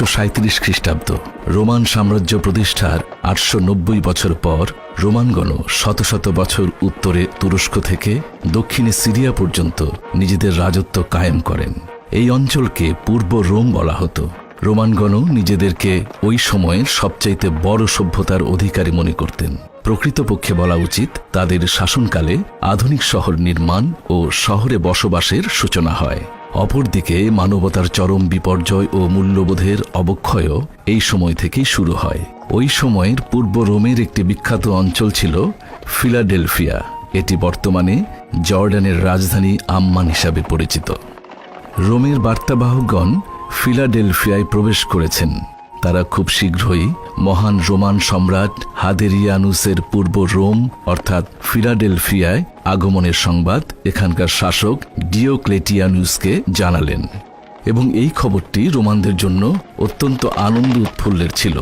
একশো সাঁত্রিশ খ্রিস্টাব্দ। রোমান সাম্রাজ্য প্রতিষ্ঠার আটশো নব্বই বছর পর রোমানগণ শত শত বছর উত্তরে তুরস্ক থেকে দক্ষিণে সিরিয়া পর্যন্ত নিজেদের রাজত্ব কায়েম করেন। এই অঞ্চলকে পূর্ব রোম বলা হতো। রোমানগণ নিজেদেরকে ওই সময়ের সবচাইতে বড় সভ্যতার অধিকারী মনে করতেন। প্রকৃতপক্ষে বলা উচিত, তাদের শাসনকালে আধুনিক শহর নির্মাণ ও শহরে বসবাসের সূচনা হয়। অপরদিকে মানবতার চরম বিপর্যয় ও মূল্যবোধের অবক্ষয়ও এই সময় থেকেই শুরু হয়। ওই সময়ের পূর্ব রোমের একটি বিখ্যাত অঞ্চল ছিল ফিলাডেলফিয়া। এটি বর্তমানে জর্ডানের রাজধানী আম্মান হিসাবে পরিচিত। রোমের বার্তাবাহকগণ ফিলাডেলফিয়ায় প্রবেশ করেছেন। তারা খুব শীঘ্রই মহান রোমান সম্রাট হাদেরিয়ানুসের পূর্ব রোম, অর্থাৎ ফিলাডেলফিয়ায় আগমনের সংবাদ এখানকার শাসক ডিওক্লেটিয়ানুসকে জানালেন। এবং এই খবরটি রোমানদের জন্য অত্যন্ত আনন্দ উৎফুল্লের ছিল।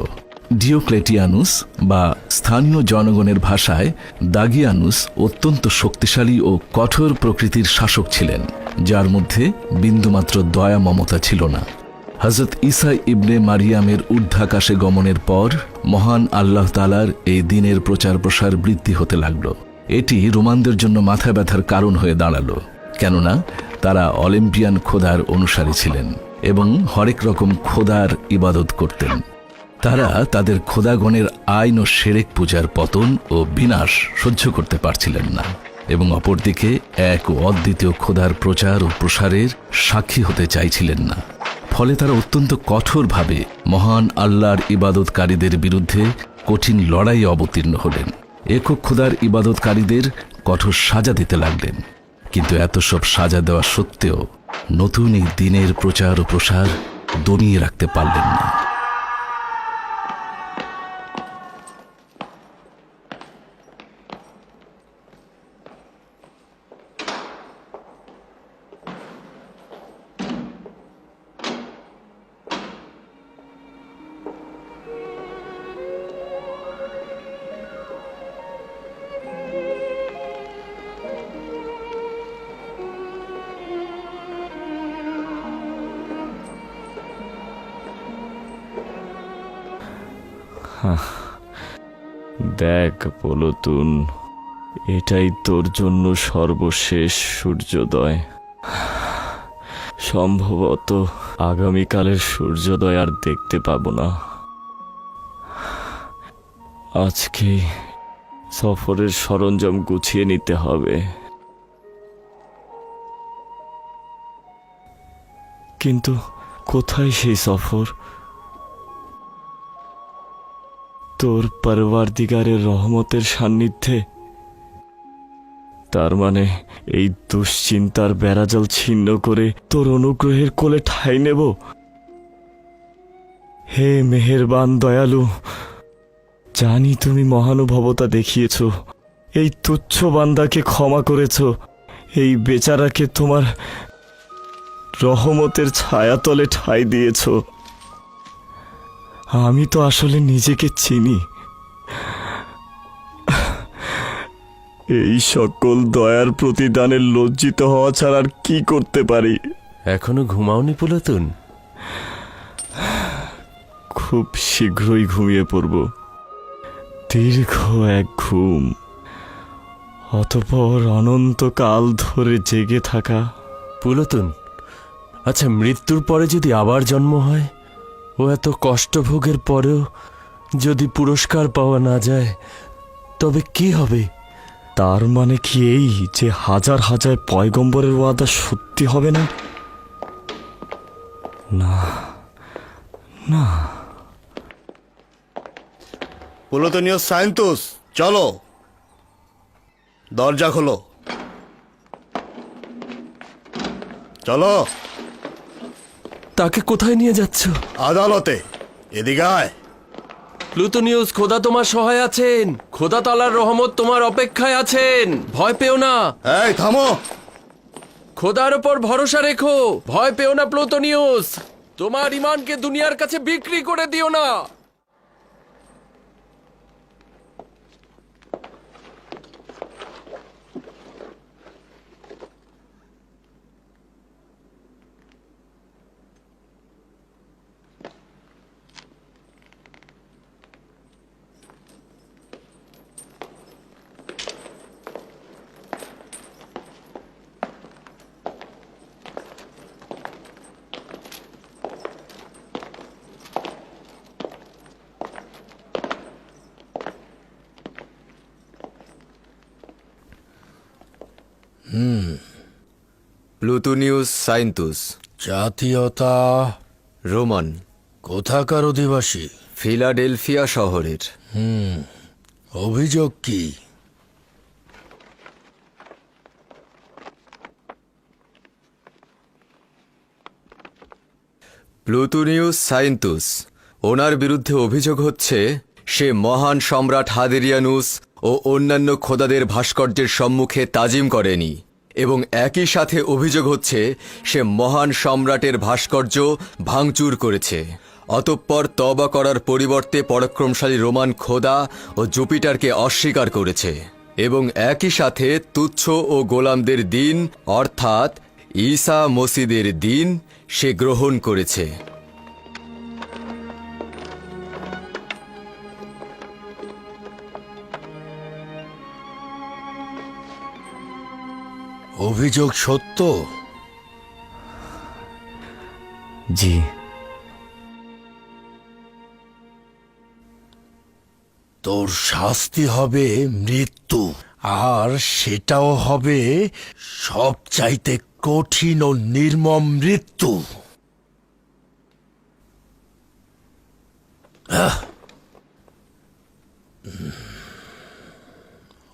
ডিওক্লেটিয়ানুস বা স্থানীয় জনগণের ভাষায় দাগিয়ানুস অত্যন্ত শক্তিশালী ও কঠোর প্রকৃতির শাসক ছিলেন, যার মধ্যে বিন্দুমাত্র দয়া মমতা ছিল না। হজরত ইসা ইবনে মারিয়ামের ঊর্ধ্বাকাশে গমনের পর মহান আল্লাহ তালার এই দিনের প্রচার প্রসার বৃদ্ধি হতে লাগল। এটি রোমানদের জন্য মাথা ব্যথার কারণ হয়ে দাঁড়াল, কেননা তারা অলিম্পিয়ান খোদার অনুসারী ছিলেন এবং হরেক রকম খোদার ইবাদত করতেন। তারা তাদের খোদাগণের আইন ও সেরেক পূজার পতন ও বিনাশ সহ্য করতে পারছিলেন না এবং অপরদিকে এক ও অদ্বিতীয় খোদার প্রচার ও প্রসারের সাক্ষী হতে চাইছিলেন না। ফলে তারা অত্যন্ত কঠোরভাবে মহান আল্লাহর ইবাদতকারীদের বিরুদ্ধে কঠিন লড়াই অবতীর্ণ হলেন। একক ক্ষুদার ইবাদতকারীদের কঠোর সাজা দিতে লাগলেন। কিন্তু এত সব সাজা দেওয়া সত্ত্বেও নতুন এই দিনের প্রচার ও প্রসার দমিয়ে রাখতে পারলেন না। দেখ পলতুন, এটাই তোর জন্য সর্বশেষ সূর্যোদয়। সম্ভবত আগামীকালের সূর্যোদয় আর দেখতে পাব না। আজকে সফরের সরঞ্জাম গুছিয়ে নিতে হবে। কিন্তু কোথায় সেই সফর? তোর পরওয়ারদিগারের রহমতের সান্নিধ্যে। তার মানে এই দুশ্চিন্তার বেড়াজাল ছিন্ন করে তোর অনুগ্রহের কোলে ঠাই নেব। হে মেহেরবান দয়ালু, জানি তুমি মহানুভবতা দেখিয়েছ, এই তুচ্ছ বান্দাকে ক্ষমা করেছ, এই বেচারাকে তোমার রহমতের ছায়াতলে ঠাই দিয়েছ। আমি তো আসলে নিজেকে চিনি। এই সকল দয়ার প্রতিদানের লজ্জিত হওয়া ছাড়া আর কি করতে পারি? এখনও ঘুমাওনি পুলাতুন? খুব শীঘ্রই ঘুমিয়ে পড়ব। দীর্ঘ এক ঘুম। অতপর অনন্তকাল ধরে জেগে থাকা। পুলাতুন আচ্ছা মৃত্যুর পরে যদি আবার জন্ম হয়? ও এত কষ্টভোগের পরেও যদি পুরস্কার পাওয়া না যায়, তবে কি হবে? তার মানে কি এই যে হাজার হাজার পয়গম্বরের ওয়াদা সত্যি হবে না? না না। পুলতনীয় সায়েন্তুস, চলো। দরজা খোলো। চলো। তাকে কোথায় নিয়ে যাচ্ছ? আদালতে। এদিকে আয়। প্লুটোনিউস খোদা তোমার সহায় আছেন। খোদা তালার রহমত তোমার অপেক্ষায় আছেন। ভয় পেও না। এই থামো। খোদার ওপর ভরসা রেখো। ভয় পেও না প্লুটোনিউস তোমার ইমানকে দুনিয়ার কাছে বিক্রি করে দিও না। প্লুটোনিউস সাইন্তুস জাতীয়তা। রোমান কোথাকার অধিবাসী? ফিলাডেলফিয়া শহরের। হুম অভিযোগ কি? প্লুটোনিউস সাইন্তুস ওনার বিরুদ্ধে অভিযোগ হচ্ছে সে মহান সম্রাট হাদেরিয়ানুস ও অন্যান্য খোদাদের ভাস্কর্যের সম্মুখে তাজিম করেনি। এবং একই সাথে অভিযোগ হচ্ছে, সে মহান সম্রাটের ভাস্কর্য ভাঙচুর করেছে। অতঃপর তবা করার পরিবর্তে পরাক্রমশালী রোমান খোদা ও জুপিটারকে অস্বীকার করেছে এবং একই সাথে তুচ্ছ ও গোলামদের দিন, অর্থাৎ ঈসা মসিদের দিন, সে গ্রহণ করেছে। অভিযোগ সত্য? জি। তোর শাস্তি হবে মৃত্যু আর সেটাও হবে সবচাইতে কঠিন ও নির্মম মৃত্যু।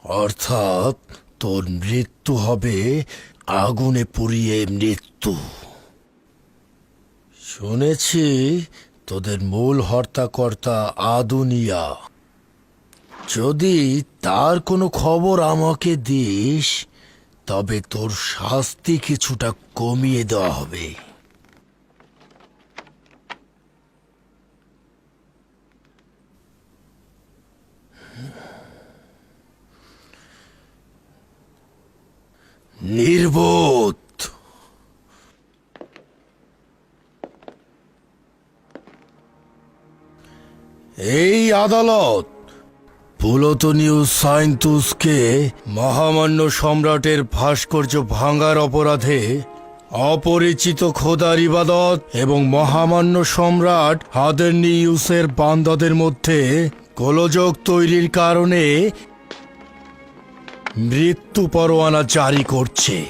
অর্থাৎ তোর মৃত্যু হবে, আগুনে পুড়িয়ে মৃত্যু। শুনেছি তোদের মূল হর্তাকর্তা আদুনিয়া। যদি তার কোনো খবর আমাকে দিস, তবে তোর শাস্তি কিছুটা কমিয়ে দেওয়া হবে। নির্বোধ। এই আদালত পুলতনীয় সাইন্তুসকে মহামান্য সম্রাটের ভাস্কর্য ভাঙার অপরাধে অপরিচিত খোদার ইবাদত এবং মহামান্য সম্রাট হাদেরনিউসের বান্দাদের মধ্যে গোলযোগ তৈরির কারণে মৃত্যু পরোয়ানা জারি করছে।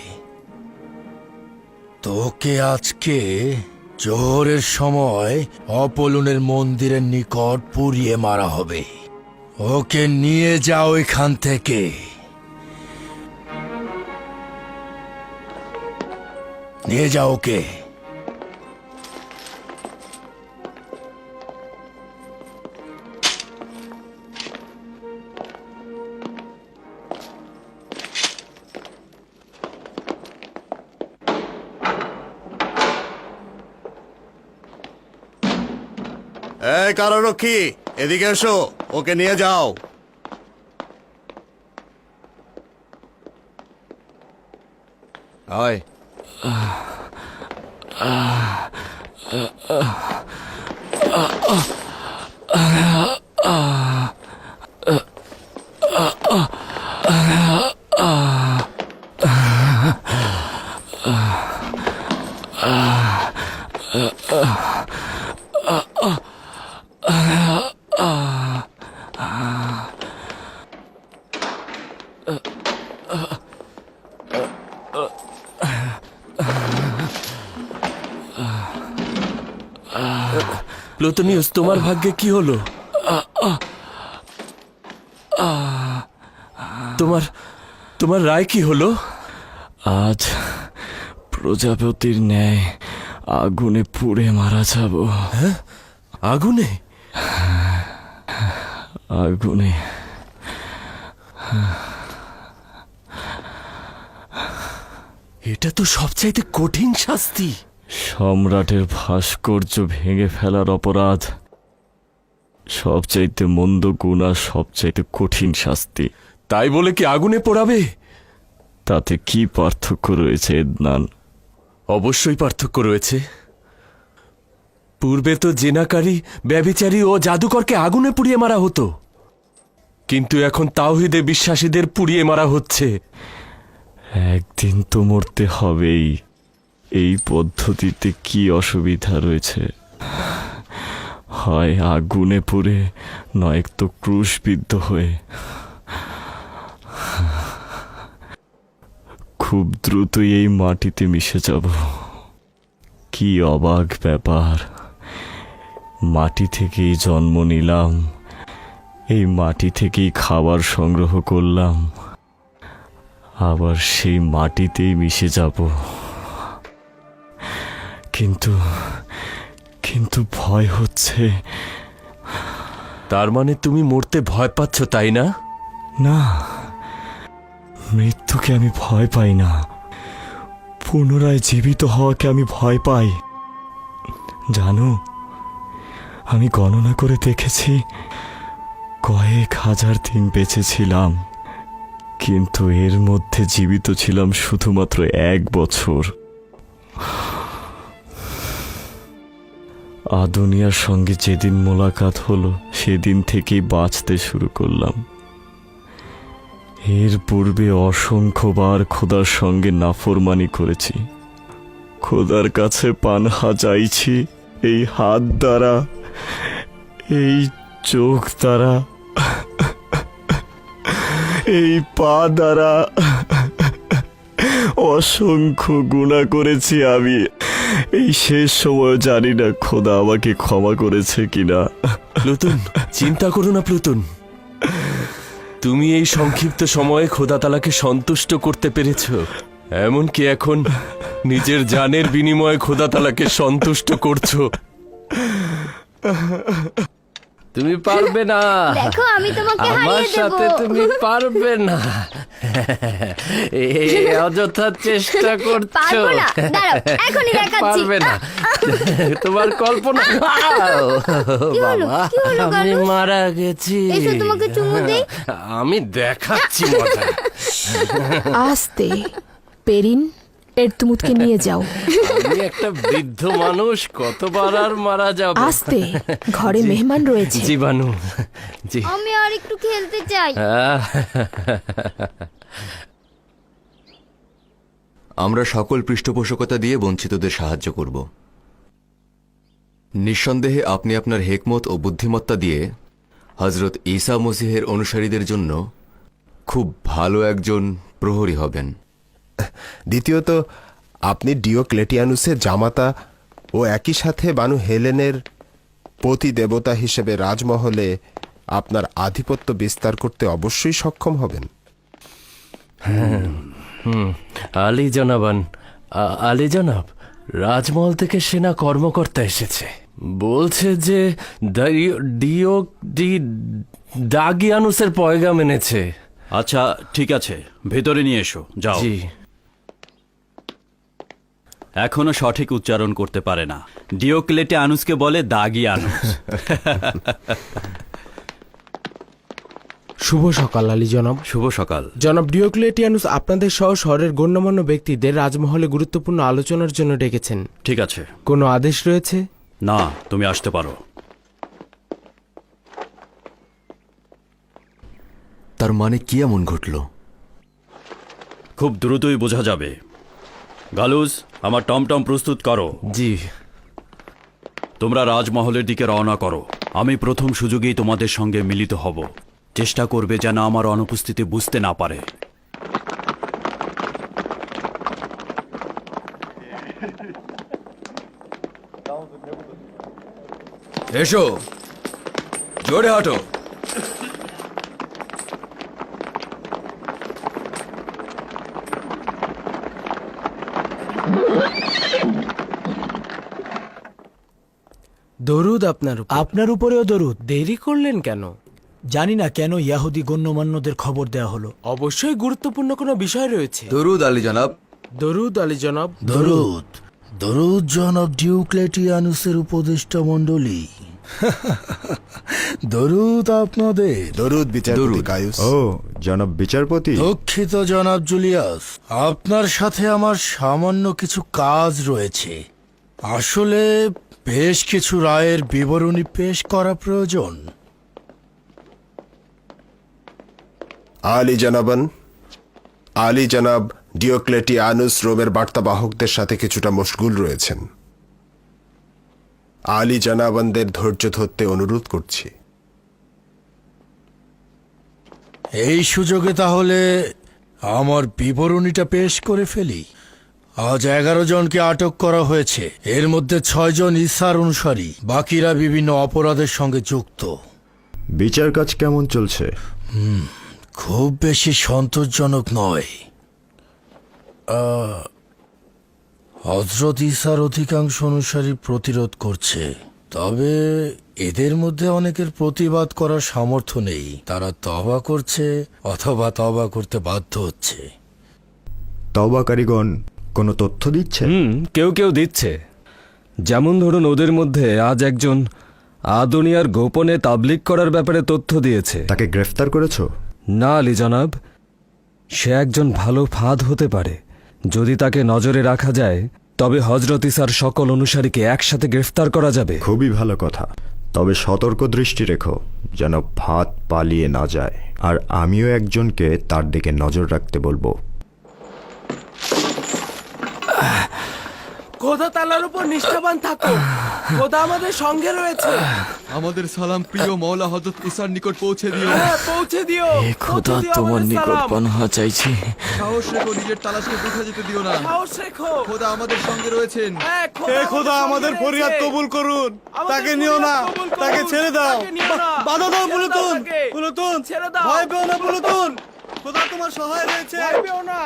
তোকে আজকে জোহরের সময় অপলুনের মন্দিরের নিকট পুড়িয়ে মারা হবে। ওকে নিয়ে যাও এখান থেকে। নিয়ে যাও ওকে। কারারক্ষী এদিকে এসো ওকে নিয়ে যাও। আয়। প্লুটোনিউস তোমার ভাগ্যে কি হলো? তোমার তোমার রায় কি হলো? আজ প্রজাপতির ন্যায় আগুনে পুড়ে মারা যাব। আগুনে? আগুনে। এটা তো সবচাইতে কঠিন শাস্তি। সম্রাটের ভাস্কর্য ভেঙে ফেলার অপরাধ সবচাইতে মন্দ গুণ আর সবচাইতে কঠিন শাস্তি। তাই বলে কি আগুনে পোড়াবে? তাতে কি পার্থক্য রয়েছে এদনান? অবশ্যই পার্থক্য রয়েছে। পূর্বে তো জেনাকারী ব্যবিচারী ও জাদুকরকে আগুনে পুড়িয়ে মারা হতো। কিন্তু এখন তাওহিদে বিশ্বাসীদের পুড়িয়ে মারা হচ্ছে। একদিন তো মরতে হবেই। এই পদ্ধতিতে কি অসুবিধা রয়েছে? হয় আগুনে পুড়ে নয় তো ক্রুশবিদ্ধ হয়ে। খুব দ্রুতই এই মাটিতে মিশে যাব। কি অবাক ব্যাপার। মাটি থেকেই জন্ম নিলাম। এই মাটি থেকেই খাবার সংগ্রহ করলাম। আবার সেই মাটিতেই মিশে যাব। কিন্তু কিন্তু ভয় হচ্ছে। তার মানে তুমি মরতে ভয় পাচ্ছ তাই না? না মৃত্যুকে আমি ভয় পাই না। পুনরায় জীবিত হওয়াকে আমি ভয় পাই। জানো আমি গণনা করে দেখেছি কয়েক হাজার দিন বেঁচেছিলাম কিন্তু এর মধ্যে জীবিত ছিলাম শুধুমাত্র এক বছর। আদুনিয়ার সঙ্গে যেদিন মোলাকাত হলো, সেদিন থেকেই বাঁচতে শুরু করলাম। এর পূর্বে অসংখ্যবার খোদার সঙ্গে নাফরমানি করেছি। খোদার কাছে পানহা চাইছি, এই হাত দ্বারা, এই চোখ দ্বারা, এই পা দ্বারা অসংখ্য গুণা করেছি আমি। এই শেষ সময় জানি না খোদা আমাকে ক্ষমা করেছে কিনা। প্লুতুন, চিন্তা করো না প্লুতুন। তুমি এই সংক্ষিপ্ত সময়ে খোদা তালাকে সন্তুষ্ট করতে পেরেছ। এমনকি এখন নিজের জানের বিনিময়ে খোদা তালাকে সন্তুষ্ট করছ। তুমি পারবে না। দেখো আমি তোমাকে আমার হারিয়ে সাথে তুমি পারবে না। এই অযথা চেষ্টা করছ পারব না। দাঁড়াও এখনই দেখাচ্ছি। পারবে না। তোমার কল্পনা আও, হলো? বাবা কি হলো, আমি গালু? মারা গেছি। এসো তোমাকে চুমু দেই। আমি দেখাচ্ছি মজা। আস্তে পেরিন। এর নিয়ে যাও। আমি একটা বৃদ্ধ মানুষ কতবার আর মারা যাব? আস্তে ঘরে মেহমান রয়েছে। জীবাণু জি। আমি আর একটু খেলতে চাই। আমরা সকল পৃষ্ঠপোষকতা দিয়ে বঞ্চিতদের সাহায্য করব। নিঃসন্দেহে আপনি আপনার হেকমত ও বুদ্ধিমত্তা দিয়ে হজরত ঈসা মসিহের অনুসারীদের জন্য খুব ভালো একজন প্রহরী হবেন। দ্বিতীয়ত আপনি ডিওক্লেটিয়ানুসের জামাতা ও একই সাথে বানু হেলেনের পতি দেবতা হিসেবে রাজমহলে আপনার আধিপত্য বিস্তার করতে অবশ্যই সক্ষম হবেন। আলী জনাবান আলী জনাব রাজমহল থেকে সেনা কর্মকর্তা এসেছে। বলছে যে ডিও ডি ডাগিয়ানুসের পয়গাম এনেছে। আচ্ছা ঠিক আছে ভেতরে নিয়ে এসো যাও। জি। এখনও সঠিক উচ্চারণ করতে পারে না। ডিওক্লেটে আনুসকে বলে দাগি আনুস। শুভ সকাল আলী জনাব। শুভ সকাল। জনাব ডিওক্লেটিয়ানুস আপনাদের সহ শহরের গণ্যমান্য ব্যক্তিদের রাজমহলে গুরুত্বপূর্ণ আলোচনার জন্য ডেকেছেন। ঠিক আছে। কোনো আদেশ রয়েছে? না তুমি আসতে পারো। তার মানে কি এমন ঘটল? খুব দ্রুতই বোঝা যাবে। গালুস আমার টমটম প্রস্তুত করো। জি। তোমরা রাজমহলের দিকে রওনা করো। আমি প্রথম সুযোগেই তোমাদের সঙ্গে মিলিত হব। চেষ্টা করবে যেন আমার অনুপস্থিতি বুঝতে না পারে। এসো। জোরে হাঁটো। দরুদ আপনার আপনার উপরেও দরুদ। দেরি করলেন কেন? জানি না কেন ইয়াহুদি গণ্যমান্যদের খবর দেওয়া হলো। অবশ্যই গুরুত্বপূর্ণ কোনো বিষয় রয়েছে। দরুদ আলী জনাব। দরুদ আলী জনাব। দরুদ। দরুদ জনাব ডিউক্লেটিয়ানুসের উপদেষ্টা মণ্ডলী। দরুদ আপনাদের। দরুদ বিচারপতি কায়ুস। ও জনাব বিচারপতি। দুঃখিত জনাব জুলিয়াস। আপনার সাথে আমার সামান্য কিছু কাজ রয়েছে। আসলে বেশ কিছু রায়ের বিবরণী পেশ করা প্রয়োজন। আলী জানাবান আলী জানাব ডিওক্লেটি আনুস রোমের বার্তাবাহকদের সাথে কিছুটা মশগুল রয়েছেন। আলী জানাবানদের ধৈর্য ধরতে অনুরোধ করছি। এই সুযোগে তাহলে আমার বিবরণীটা পেশ করে ফেলি। আজ এগারো জনকে আটক করা হয়েছে। এর মধ্যে ছয়জন ইসার অনুসারী বাকিরা বিভিন্ন অপরাধের সঙ্গে যুক্ত। বিচার কাজ কেমন চলছে? খুব বেশি সন্তোষজনক নয়। হজরত ইসার অধিকাংশ অনুসারী প্রতিরোধ করছে। তবে এদের মধ্যে অনেকের প্রতিবাদ করার সামর্থ্য নেই। তারা তবা করছে অথবা তবা করতে বাধ্য হচ্ছে। তবাকারীগণ কোনো তথ্য দিচ্ছে? হুম কেউ কেউ দিচ্ছে। যেমন ধরুন ওদের মধ্যে আজ একজন আদুনিয়ার গোপনে তাবলিক করার ব্যাপারে তথ্য দিয়েছে। তাকে গ্রেফতার করেছ? না আলি জনাব সে একজন ভালো ফাঁদ হতে পারে। যদি তাকে নজরে রাখা যায় তবে হজরত ইসার সকল অনুসারীকে একসাথে গ্রেফতার করা যাবে। খুবই ভালো কথা। তবে সতর্ক দৃষ্টি রেখো যেন ভাত পালিয়ে না যায়। আর আমিও একজনকে তার দিকে নজর রাখতে বলব। খোদা তালার উপর নিষ্ঠাবান থাকো। খোদা আমাদের সঙ্গে রয়েছে। আমাদের সালাম প্রিয় মৌলা হজরত ইসার নিকট পৌঁছে দিও। হ্যাঁ পৌঁছে দিও। খোদা তোমার নিকট পানহা চাইছি। সাহস রেখো নিজের তালাশকে বৃথা যেতে দিও না। সাহস রেখো। খোদা আমাদের সঙ্গে রয়েছেন। হ্যাঁ, খোদা আমাদের ফরিয়াদ কবুল করুন। তাকে নিও না। তাকে ছেড়ে দাও। বাধা দাও পুলুতুন পুলুতুন ছেড়ে দাও। ভয় পেও না পুলুতুন খোদা তোমার সহায় রয়েছে। ভয় পেও না।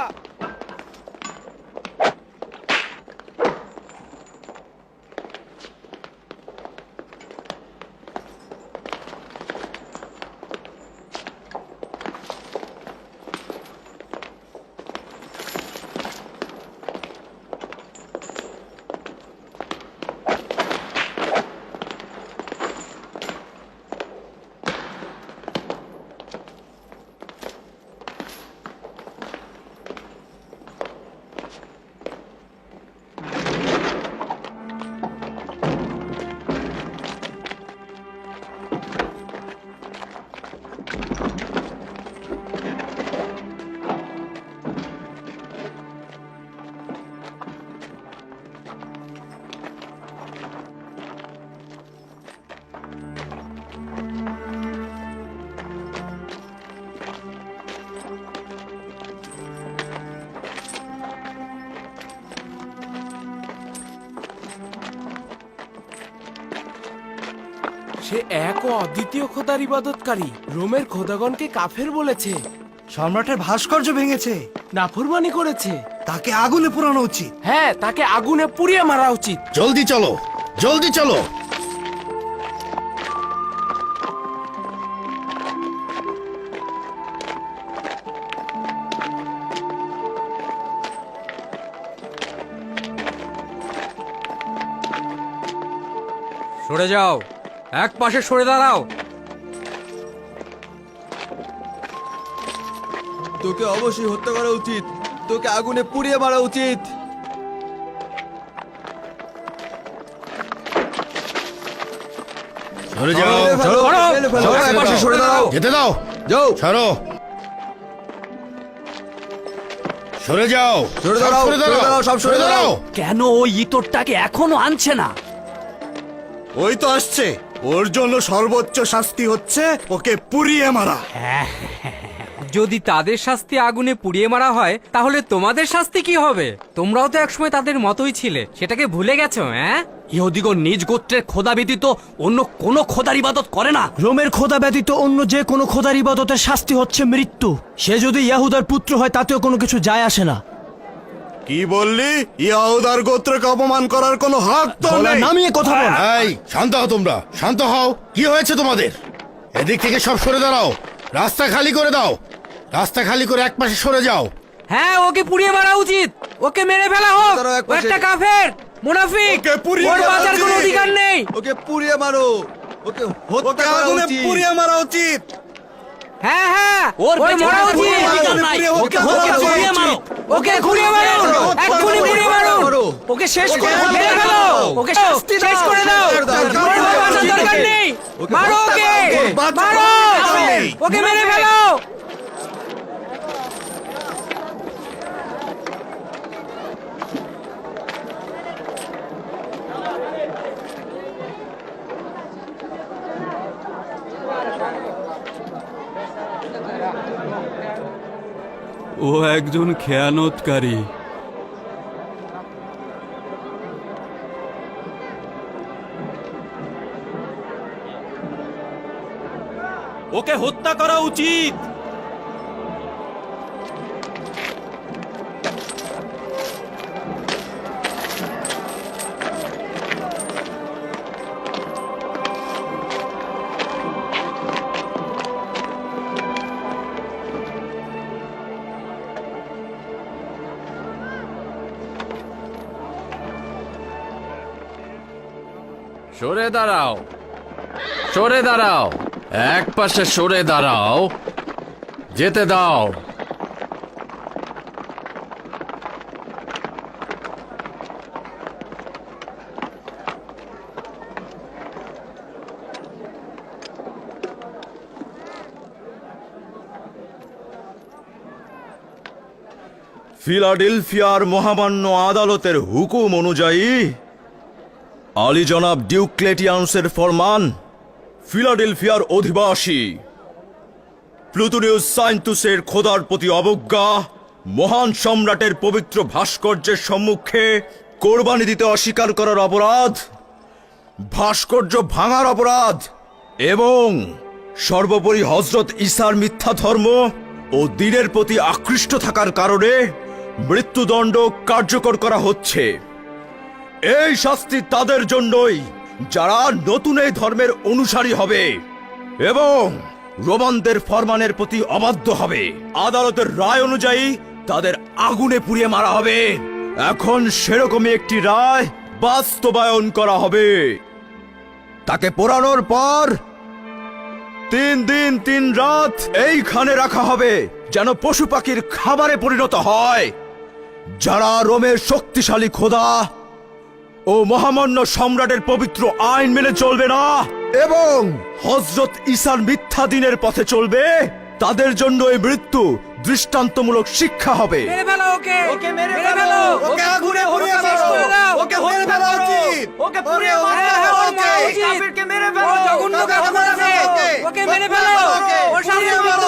সে এক ও অদ্বিতীয় খোদার ইবাদতকারী। রোমের খোদাগণকে কাফের বলেছে। সম্রাটের ভাস্কর্য ভেঙেছে। নাফরমানি করেছে। তাকে আগুনে পোড়ানো উচিত। হ্যাঁ তাকে আগুনে পুড়িয়ে মারা উচিত। জলদি চলো জলদি চলো। সরে যাও। এক পাশে সরে দাঁড়াও। তোকে অবশ্যই হত্যা করা উচিত। তোকে আগুনে পুড়িয়ে মারা উচিত। সরে যাও। ফেলো, ফেলে এক পাশে সরে দাঁড়াও। যেতে দাও। যাও। সরো। সরে যাও। সরে দাঁড়াও, সরে সরে দাঁড়াও, সব সরে দাঁড়াও। কেন ওই ইতরটাকে এখনও আনছে না? ওই তো আসছে। ওর জন্য সর্বোচ্চ শাস্তি হচ্ছে ওকে পুড়িয়ে মারা। যদি তাদের শাস্তি আগুনে পুড়িয়ে মারা হয় তাহলে তোমাদের শাস্তি কি হবে? তোমরাও তো একসময় তাদের মতোই ছিলে। সেটাকে ভুলে গেছো হ্যাঁ? ইহুদিগণ নিজ গোত্রের খোদা ব্যতীত অন্য কোনো খোদার ইবাদত করে না। রোমের খোদা ব্যতীত অন্য যে কোনো খোদার ইবাদতের শাস্তি হচ্ছে মৃত্যু। সে যদি ইয়াহুদার পুত্র হয় তাতেও কোনো কিছু যায় আসে না। কি বললি? ইয়াহুদার গোত্রকে অপমান করার কোনো হক তো নেই। নামিয়ে কথা বল। এই শান্ত হও তোমরা শান্ত হও। কি হয়েছে তোমাদের? এদিক থেকে সব সরে দাঁড়াও। রাস্তা খালি করে দাও। রাস্তা খালি করে এক পাশে সরে যাও। হ্যাঁ ওকে পুড়িয়ে মারা উচিত। ওকে মেরে ফেলা হোক। ও একটা কাফের মুনাফিক। ওকে পুড়িয়ে ওর মারা বাঁচার কোনো অধিকার নেই। ওকে পুড়িয়ে মারো। ওকে হত্যা করা উচিত। পুড়িয়ে মারা উচিত। হ্যাঁ হ্যাঁ। ওর মরা উচিত। ওকে ঘুরিয়ে মারো। ওকে ঘুরিয়ে মারো। এক্ষুনি ঘুরিয়ে মারো। ওকে শেষ করে মেরে ফেলো ওকে শেষ করে দাও। ওর বাঁচার দরকার নেই। মারো ওকে। মারো। ওকে মেরে ফেলো ও একজন খেয়ানতকারী। ওকে হত্যা করা উচিত। সরে দাঁড়াও। সরে দাঁড়াও। এক পাশে সরে দাঁড়াও। যেতে দাও। ফিলাডেলফিয়ার মহামান্য আদালতের হুকুম অনুযায়ী আলী জনাব ডিউক্লেটিয়ানসের ফরমান, ফিলাডেলফিয়ার অধিবাসী। প্লুটোনিউস সাইন্তুসের খোদার প্রতি অবজ্ঞা, মহান সম্রাটের পবিত্র ভাস্কর্যের সম্মুখে কোরবানি দিতে অস্বীকার করার অপরাধ, ভাস্কর্য ভাঙার অপরাধ, এবং সর্বোপরি হজরত ঈসার মিথ্যা ধর্ম ও দিনের প্রতি আকৃষ্ট থাকার কারণে মৃত্যুদণ্ড কার্যকর করা হচ্ছে। এই শাস্তি তাদের জন্যই, যারা নতুন এই ধর্মের অনুসারী হবে এবং রোমানদের ফরমানের প্রতি অবাধ্য হবে। আদালতের রায় অনুযায়ী তাদের আগুনে পুড়িয়ে মারা হবে। এখন সেরকমই একটি রায় বাস্তবায়ন করা হবে। তাকে পোড়ানোর পর তিন দিন, তিন রাত এইখানে রাখা হবে, যেন পশু পাখির খাবারে পরিণত হয়। যারা রোমের শক্তিশালী খোদা ও মহামান্য সম্রাটের পবিত্র আইন মেনে চলবে না। এবং হজরত ঈশান মিথ্যা দিনের পথে চলবে। তাদের জন্য এই মৃত্যু দৃষ্টান্তমূলক শিক্ষা হবে। ওকে। মেরে